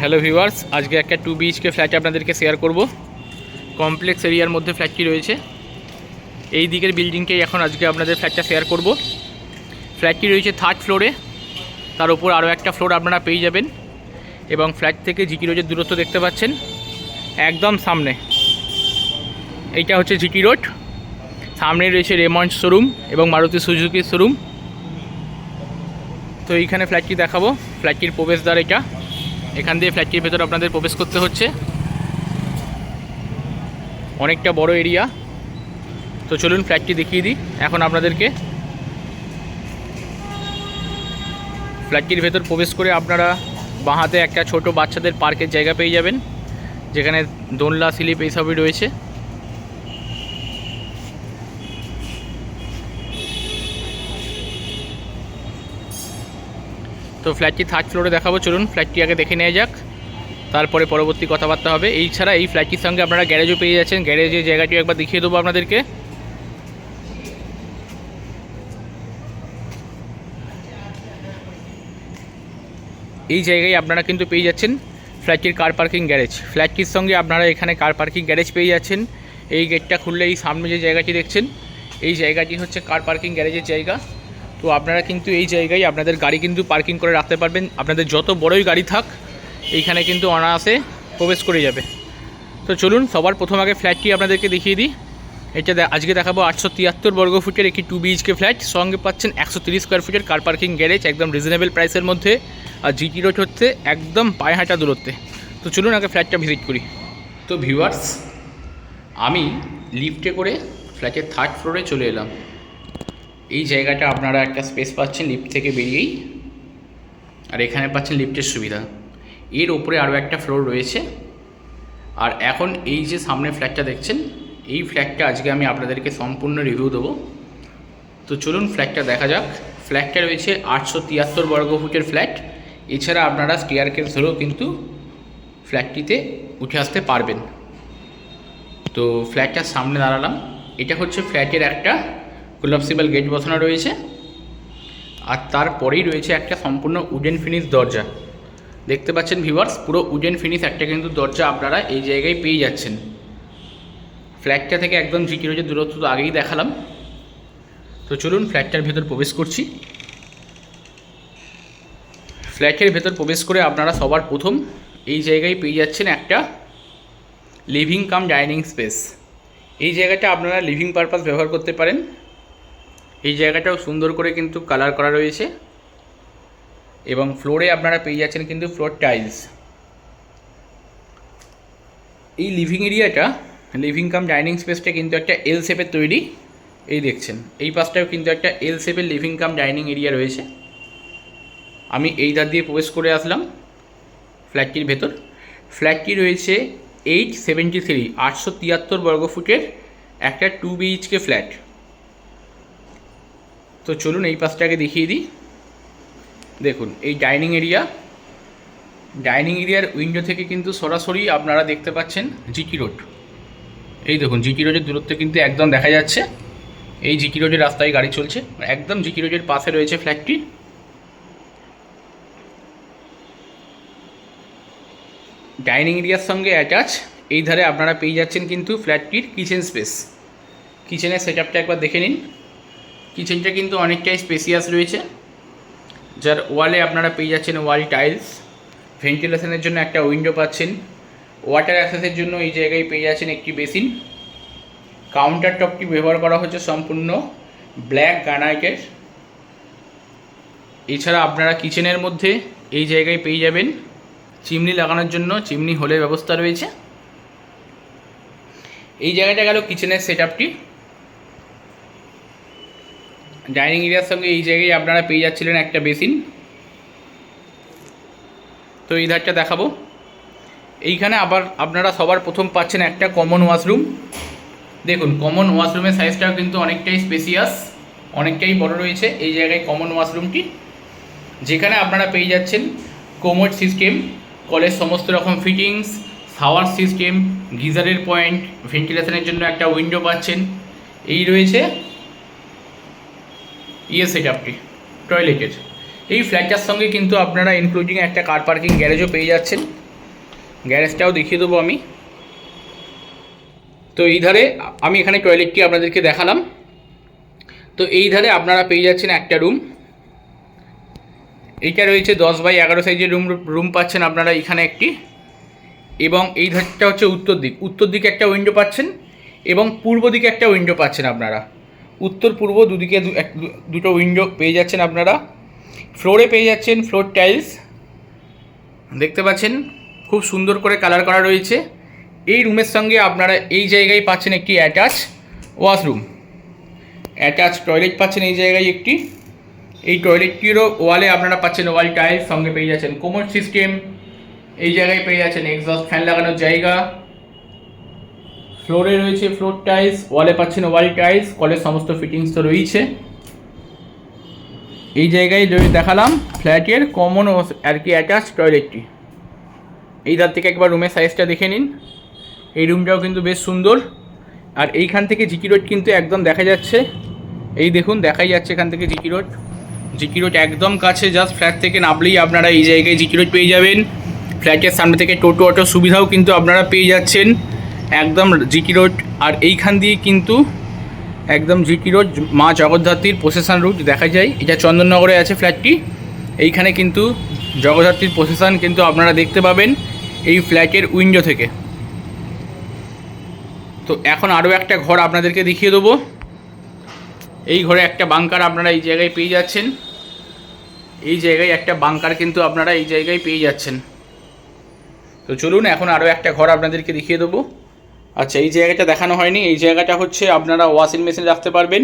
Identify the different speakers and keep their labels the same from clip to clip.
Speaker 1: Hello viewers, আজকে একটা two BHK flat আপনাদেরকে শেয়ার করব। কমপ্লেক্স এরিয়ার মধ্যে ফ্ল্যাটটি রয়েছে। এই দিকের বিল্ডিংটাই এখন আজকে আপনাদের ফ্ল্যাটটা শেয়ার করব। ফ্ল্যাটটি রয়েছে থার্ড ফ্লোরে তার উপর আরও একটা ফ্লোর আপনারা পেয়ে যাবেন। এবং ফ্ল্যাট থেকে জিটি রোডের দূরত্ব দেখতে পাচ্ছেন। একদম সামনে। এইটা হচ্ছে জিটি রোড সামনে রয়েছে রেমন্ড শোরুম এবং মারুতি সুজুকির শোরুম তো এইখানে ফ্ল্যাটটি দেখাবো। ফ্ল্যাটটির প্রবেশদ্বার এটা। এখান দিয়ে ফ্ল্যাটটির ভেতরে আপনাদের প্রবেশ করতে হচ্ছে। অনেকটা বড় এরিয়া তো চলুন ফ্ল্যাটটি দেখিয়ে দিই। এখন আপনাদেরকে ফ্ল্যাটটির ভেতর প্রবেশ করে আপনারা বাঁহাতে একটা ছোট বাচ্চাদের পার্কের জায়গা পেয়ে যাবেন। যেখানে দোলনা, স্লিপ এইসবই রয়েছে। তো ফ্ল্যাটটি থার্ড ফ্লোরে দেখাবো, চলুন ফ্ল্যাটটি আগে দেখে নেওয়া যাক। তারপরে পরবর্তী কথাবার্তা হবে। এই ছাড়া এই ফ্ল্যাটটির সঙ্গে আপনারা গ্যারেজও পেয়ে যাচ্ছেন। গ্যারেজের জায়গাটি একবার দেখিয়ে দেবো আপনাদেরকে। এই জায়গায় আপনারা কিন্তু পেয়ে যাচ্ছেন ফ্ল্যাটটির কার পার্কিং গ্যারেজ ফ্ল্যাটটির সঙ্গে আপনারা এখানে কার পার্কিং গ্যারেজ পেয়ে যাচ্ছেন। এই গেটটা খুললে এই সামনে যে জায়গাটি দেখছেন, এই জায়গাটি হচ্ছে কার পার্কিং গ্যারেজের জায়গা। তো আপনারা কিন্তু এই জায়গায় আপনাদের গাড়ি কিন্তু পার্কিং করে রাখতে পারবেন। আপনাদের যত বড়ই গাড়ি থাক, এইখানে কিন্তু অনায়াসে প্রবেশ করে যাবে। তো চলুন, সবার প্রথম আগে ফ্ল্যাটটি আপনাদেরকে দেখিয়ে দিই। এটা আজকে দেখাবো আটশো তিয়াত্তর বর্গ ফুটের একটি টু বিএইচকে ফ্ল্যাট সঙ্গে পাচ্ছেন একশো তিরিশ স্কোয়ার ফুটের কার পার্কিং গ্যারেজ একদম রিজনেবল প্রাইসের মধ্যে। আর জিটি রোড হচ্ছে একদম পায়ে হাঁটা দূরত্বে। তো চলুন আগে ফ্ল্যাটটা ভিজিট করি। তো ভিউয়ার্স আমি লিফটে করে ফ্ল্যাটের থার্ড ফ্লোরে চলে এলাম। এই জায়গাটা আপনারা একটা স্পেস পাচ্ছেন লিফট থেকে বেরিয়েই। আর এখানে পাচ্ছেন লিফটের সুবিধা। এর ওপরে আরও একটা ফ্লোর রয়েছে। আর এখন এই যে সামনে ফ্ল্যাটটা দেখছেন, এই ফ্ল্যাটটা আজকে আমি আপনাদেরকে সম্পূর্ণ রিভিউ দেবো। তো চলুন ফ্ল্যাটটা দেখা যাক। ফ্ল্যাটটা রয়েছে আটশো তিয়াত্তর বর্গ ফুটের ফ্ল্যাট এছাড়া আপনারা স্টিয়ার কেস ধরেও কিন্তু ফ্ল্যাটটিতে উঠে আসতে পারবেন। তো ফ্ল্যাটটার সামনে দাঁড়ালাম। এটা হচ্ছে ফ্ল্যাটের একটা কোলাপসিবল গেট বসানো রয়েছে আর তারপরেই রয়েছে একটা সম্পূর্ণ উডেন ফিনিশ দরজা। দেখতে পাচ্ছেন ভিউয়ার্স, পুরো উডেন ফিনিশ একটা কিন্তু দরজা আপনারা এই জায়গায় পেয়ে যাচ্ছেন। ফ্ল্যাটটা থেকে একদম জিটি রোজের দূরত্ব তো আগেই দেখালাম। তো চলুন ফ্ল্যাটটার ভেতর প্রবেশ করছি। ফ্ল্যাটের ভেতর প্রবেশ করে আপনারা সবার প্রথম এই জায়গায় পেয়ে যাচ্ছেন একটা লিভিং কাম ডাইনিং স্পেস এই জায়গাটা আপনারা লিভিং পারপাস ব্যবহার করতে পারেন। এই জায়গাটাও সুন্দর করে কিন্তু কালার করা রয়েছে। এবং ফ্লোরে আপনারা পেয়ে যাচ্ছেন কিন্তু ফ্লোর টাইলস এই লিভিং এরিয়াটা লিভিং কাম ডাইনিং স্পেসটা কিন্তু একটা এল শেপের তৈরি। এই দেখছেন, এই পাশটাও কিন্তু একটা এল শেপের লিভিং কাম ডাইনিং এরিয়া রয়েছে। আমি এই ধার দিয়ে প্রবেশ করে আসলাম ফ্ল্যাটটির ভেতর। ফ্ল্যাটটি রয়েছে এইট সেভেন্টি থ্রি আটশো তিয়াত্তর বর্গ ফুটের একটা টু বিএইচকে ফ্ল্যাট তো চলুন এই পাশটাকে দেখিয়ে দিই। দেখুন, এই ডাইনিং এরিয়া। ডাইনিং এরিয়ার উইন্ডো থেকে কিন্তু সরাসরি আপনারা দেখতে পাচ্ছেন জিটি রোড। এই দেখুন জিটি রোডের দূরত্ব কিন্তু একদম দেখা যাচ্ছে। এই জিটি রোডের রাস্তায় গাড়ি চলছে। একদম জিটি রোডের পাশে রয়েছে ফ্ল্যাটটি। ডাইনিং এরিয়ার সঙ্গে অ্যাটাচ। এই ধারে আপনারা পেয়ে যাচ্ছেন কিন্তু ফ্ল্যাটটির কিচেন স্পেস। কিচেনের সেট একবার দেখে নিন। কিচেনটা কিন্তু অনেকটাই স্পেসিয়াস রয়েছে। যার ওয়ালে আপনারা পেয়ে যাচ্ছেন ওয়াল টাইলস ভেন্টিলেশনের জন্য একটা উইন্ডো পাচ্ছেন। ওয়াটার অ্যাক্সেসের জন্য এই জায়গায় পেয়ে যাচ্ছেন একটি বেসিন কাউন্টার টপটি ব্যবহার করা হচ্ছে সম্পূর্ণ ব্ল্যাক গ্রানাইটের এছাড়া আপনারা কিচেনের মধ্যে এই জায়গায় পেয়ে যাবেন চিমনি লাগানোর জন্য। চিমনি হোলের ব্যবস্থা রয়েছে। এই জায়গাটা গেল কিচেনের সেট আপটি ডাইনিং এরিয়ার সঙ্গে এই জায়গায় আপনারা পেয়ে যাচ্ছিলেন একটা বেসিন। তো এই ধারটা দেখাবো। এইখানে আবার আপনারা সবার প্রথম পাচ্ছেন একটা কমন ওয়াশরুম দেখুন কমন ওয়াশরুমের সাইজটাও কিন্তু অনেকটাই স্পেসিয়াস অনেকটাই বড় রয়েছে এই জায়গায় কমন ওয়াশরুমটি যেখানে আপনারা পেয়ে যাচ্ছেন কোমোড সিস্টেম কলের সমস্ত রকম ফিটিংস শাওয়ার সিস্টেম গিজারের পয়েন্ট ভেন্টিলেশনের জন্য একটা উইন্ডো পাচ্ছেন। এই রয়েছে ইয়ে সেট আপটি টয়লেটের। এই ফ্ল্যাটটার সঙ্গে কিন্তু আপনারা ইনক্লুডিং একটা কার পার্কিং গ্যারেজও পেয়ে যাচ্ছেন। গ্যারেজটাও দেখিয়ে দেবো আমি। তো এই ধারে আমি এখানে টয়লেটটি আপনাদেরকে দেখালাম। তো এই ধারে আপনারা পেয়ে যাচ্ছেন একটা রুম এইটা রয়েছে দশ বাই এগারো সাইজের রুম রুম পাচ্ছেন আপনারা এখানে একটি। এবং এই ধারটা হচ্ছে উত্তর দিক। উত্তর দিকে একটা উইন্ডো পাচ্ছেন এবং পূর্ব দিকে একটা উইন্ডো পাচ্ছেন আপনারা। উত্তর পূর্ব দুদিকে দুটো উইন্ডো পেয়ে যাচ্ছেন আপনারা। ফ্লোরে পেয়ে যাচ্ছেন ফ্লোর টাইলস দেখতে পাচ্ছেন, খুব সুন্দর করে কালার করা রয়েছে। এই রুমের সঙ্গে আপনারা এই জায়গায় পাচ্ছেন একটি অ্যাটাচ ওয়াশরুম অ্যাটাচ টয়লেট পাচ্ছেন এই জায়গায় একটি। এই টয়লেটটিরও ওয়ালে আপনারা পাচ্ছেন ওয়াল টাইলস সঙ্গে পেয়ে যাচ্ছেন কোমর সিস্টেম এই জায়গায় পেয়ে যাচ্ছেন এক্সস্ট ফ্যান লাগানোর জায়গা। ফ্লোরে রয়েছে ফ্লোর টাইলস ওয়ালে পাচ্ছেন ওয়াল টাইলস কলের সমস্ত ফিটিংস তো রয়েছে। এই জায়গায় যদি দেখালাম ফ্ল্যাটের কমন আর কি অ্যাটাচ টয়লেটটি এই ধার থেকে একবার রুমের সাইজটা দেখে নিন। এই রুমটাও কিন্তু বেশ সুন্দর। আর এইখান থেকে জিকি রোড কিন্তু একদম দেখা যাচ্ছে। এই দেখুন, দেখাই যাচ্ছে এখান থেকে জিকি রোড জিকি রোড একদম কাছে জাস্ট ফ্ল্যাট থেকে নামলেই আপনারা এই জায়গায় জিকি রোড পেয়ে যাবেন। ফ্ল্যাটের সামনে থেকে টোটো, অটো সুবিধাও কিন্তু আপনারা পেয়ে যাচ্ছেন। একদম জিটি রোড, আর এইখান দিয়ে কিন্তু একদম জিটি রোড, মা জগদ্ধাত্রীর প্রসেশন রুট দেখা যায়। এটা চন্দননগরে আছে ফ্ল্যাটটি এইখানে কিন্তু জগদ্ধাত্রীর প্রসেশন কিন্তু আপনারা দেখতে পাবেন এই ফ্ল্যাটের উইন্ডো থেকে। তো এখন আরও একটা ঘর আপনাদেরকে দেখিয়ে দেবো। এই ঘরে একটা বাংকার আপনারা এই জায়গায় পেয়ে যাচ্ছেন। এই জায়গায় একটা বাংকার কিন্তু আপনারা এই জায়গায় পেয়ে যাচ্ছেন। তো চলুন, এখন আরও একটা ঘর আপনাদেরকে দেখিয়ে দেবো। আচ্ছা এই জায়গাটা দেখানো হয়নি। এই জায়গাটা হচ্ছে আপনারা ওয়াশিং মেশিন রাখতে পারবেন।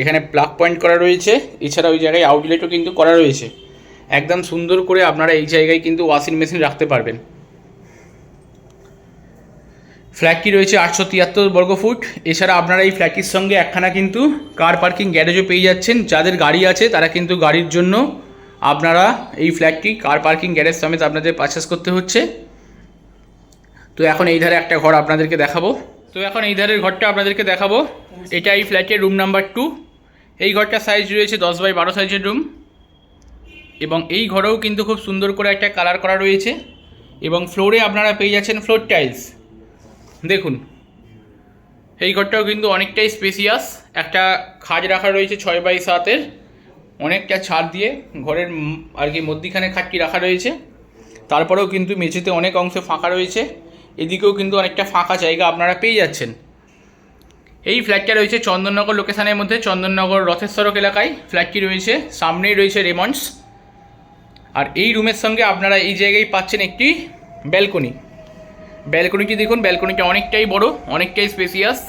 Speaker 1: এখানে প্লাগ পয়েন্ট করা রয়েছে। এছাড়া ওই জায়গায় আউটলেটও কিন্তু করা রয়েছে। একদম সুন্দর করে আপনারা এই জায়গায় কিন্তু ওয়াশিং মেশিন রাখতে পারবেন। ফ্ল্যাটটি রয়েছে আটশো তিয়াত্তর বর্গফুট এছাড়া আপনারা এই ফ্ল্যাটটির সঙ্গে একখানা কিন্তু কার পার্কিং গ্যারেজও পেয়ে যাচ্ছেন। যাদের গাড়ি আছে, তারা কিন্তু গাড়ির জন্য আপনারা এই ফ্ল্যাটটি কার পার্কিং গ্যারেজ সমেত আপনাদের পারচেস করতে হচ্ছে। তো এখন এই ধারে একটা ঘর আপনাদেরকে দেখাবো। তো এখন এই ধারের ঘরটা আপনাদেরকে দেখাবো। এটা এই ফ্ল্যাটের রুম নাম্বার টু। এই ঘরটার সাইজ রয়েছে দশ বাই বারো সাইজের রুম। এবং এই ঘরেও কিন্তু খুব সুন্দর করে একটা কালার করা রয়েছে। এবং ফ্লোরে আপনারা পেয়ে যাচ্ছেন ফ্লোর টাইলস দেখুন। এই ঘরটাও কিন্তু অনেকটাই স্পেসিয়াস একটা খাজ রাখা রয়েছে ছয় বাই সাতের অনেকটা ছাদ দিয়ে ঘরের আর কি মধ্যিখানে খাটটি রাখা রয়েছে। তারপরেও কিন্তু মেঝেতে অনেক অংশ ফাঁকা রয়েছে। এদিকেও কিন্তু অনেকটা ফাঁকা জায়গা আপনারা পেয়ে যাচ্ছেন। এই ফ্ল্যাটটা রয়েছে চন্দননগর লোকেশানের মধ্যে, চন্দননগর রথেশ্বরক এলাকায়। ফ্ল্যাটটি রয়েছে, সামনেই রয়েছে রেমন্ডস। আর এই রুমের সঙ্গে আপনারা এই জায়গায় পাচ্ছেন একটি ব্যালকনি। ব্যালকনিটি দেখুন, ব্যালকনিটা অনেকটাই বড়, অনেকটাই স্পেসিয়াস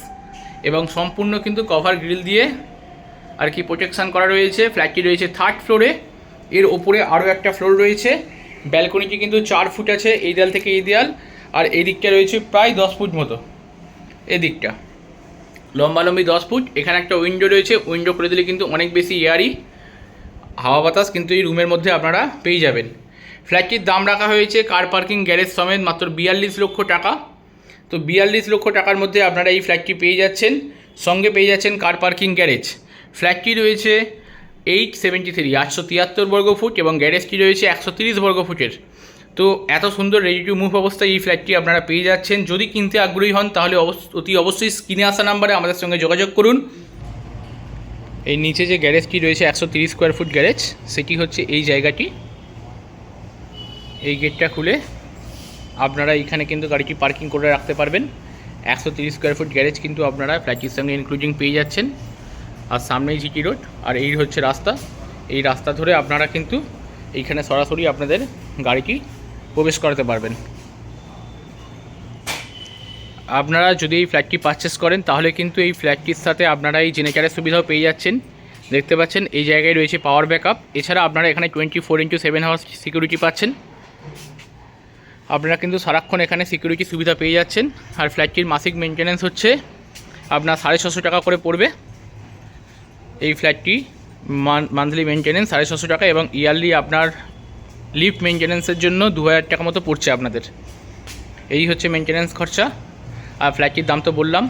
Speaker 1: এবং সম্পূর্ণ কিন্তু কভার গ্রিল দিয়ে আর কি প্রোটেকশান করা রয়েছে। ফ্ল্যাটটি রয়েছে থার্ড ফ্লোরে এর ওপরে আরও একটা ফ্লোর রয়েছে। ব্যালকনিটি কিন্তু চার ফুট আছে, এই দেয়াল থেকে এই দেয়াল। আর এই দিকটা রয়েছে প্রায় দশ ফুট মতো। এদিকটা লম্বালম্বি দশ ফুট। এখানে একটা উইন্ডো রয়েছে। উইন্ডো করে দিলে কিন্তু অনেক বেশি এয়ারি হাওয়া বাতাস কিন্তু এই রুমের মধ্যে আপনারা পেয়ে যাবেন। ফ্ল্যাটটির দাম রাখা হয়েছে কার পার্কিং গ্যারেজ সমেত মাত্র বিয়াল্লিশ লক্ষ টাকা। তো বিয়াল্লিশ লক্ষ টাকার মধ্যে আপনারা এই ফ্ল্যাটটি পেয়ে যাচ্ছেন। সঙ্গে পেয়ে যাচ্ছেন কার পার্কিং গ্যারেজ ফ্ল্যাটটি রয়েছে এইট সেভেন্টি থ্রি আটশো তিয়াত্তর বর্গ ফুট এবং গ্যারেজটি রয়েছে একশো তিরিশ বর্গ ফুটের। তো এত সুন্দর রেডি টু মুভ অবস্থায় এই ফ্ল্যাটটি আপনারা পেয়ে যাচ্ছেন। যদি কিনতে আগ্রহী হন, তাহলে অতি অবশ্যই স্ক্রিনে আসা নাম্বারে আমাদের সঙ্গে যোগাযোগ করুন। এই নিচে যে গ্যারেজটি রয়েছে, একশো তিরিশ স্কোয়ার ফুট গ্যারেজ সেটি হচ্ছে এই জায়গাটি। এই গেটটা খুলে আপনারা এখানে কিন্তু গাড়িটি পার্কিং করে রাখতে পারবেন। একশো তিরিশ স্কোয়ার ফুট গ্যারেজ কিন্তু আপনারা ফ্ল্যাটটির সঙ্গে ইনক্লুডিং পেয়ে যাচ্ছেন। আর সামনেই জিটি রোড আর এই হচ্ছে রাস্তা। এই রাস্তা ধরে আপনারা কিন্তু এইখানে সরাসরি আপনাদের গাড়িটি প্রবেশ করাতে পারবেন। আপনারা যদি এই ফ্ল্যাটটি পারচেস করেন, তাহলে কিন্তু এই ফ্ল্যাটটির সাথে আপনারা এই জেনেটারের সুবিধাও পেয়ে যাচ্ছেন। দেখতে পাচ্ছেন, এই জায়গায় রয়েছে পাওয়ার ব্যাকআপ এছাড়া আপনারা এখানে twenty four into seven hours security পাচ্ছেন। আপনারা কিন্তু সারাক্ষণ এখানে সিকিউরিটি সুবিধা পেয়ে যাচ্ছেন। আর ফ্ল্যাটটির মাসিক মেনটেন্যান্স হচ্ছে আপনার সাড়ে ছশো টাকা করে পড়বে। এই ফ্ল্যাটটি মান্থলি মেনটেন্যান্স সাড়ে ছশো টাকা এবং ইয়ারলি আপনার লিফট মেনটেন্যান্সের জন্য দু হাজার টাকা মতো পড়ছে আপনাদের। এই হচ্ছে মেনটেন্যান্স খরচা। আর ফ্ল্যাটটির দাম তো বললাম।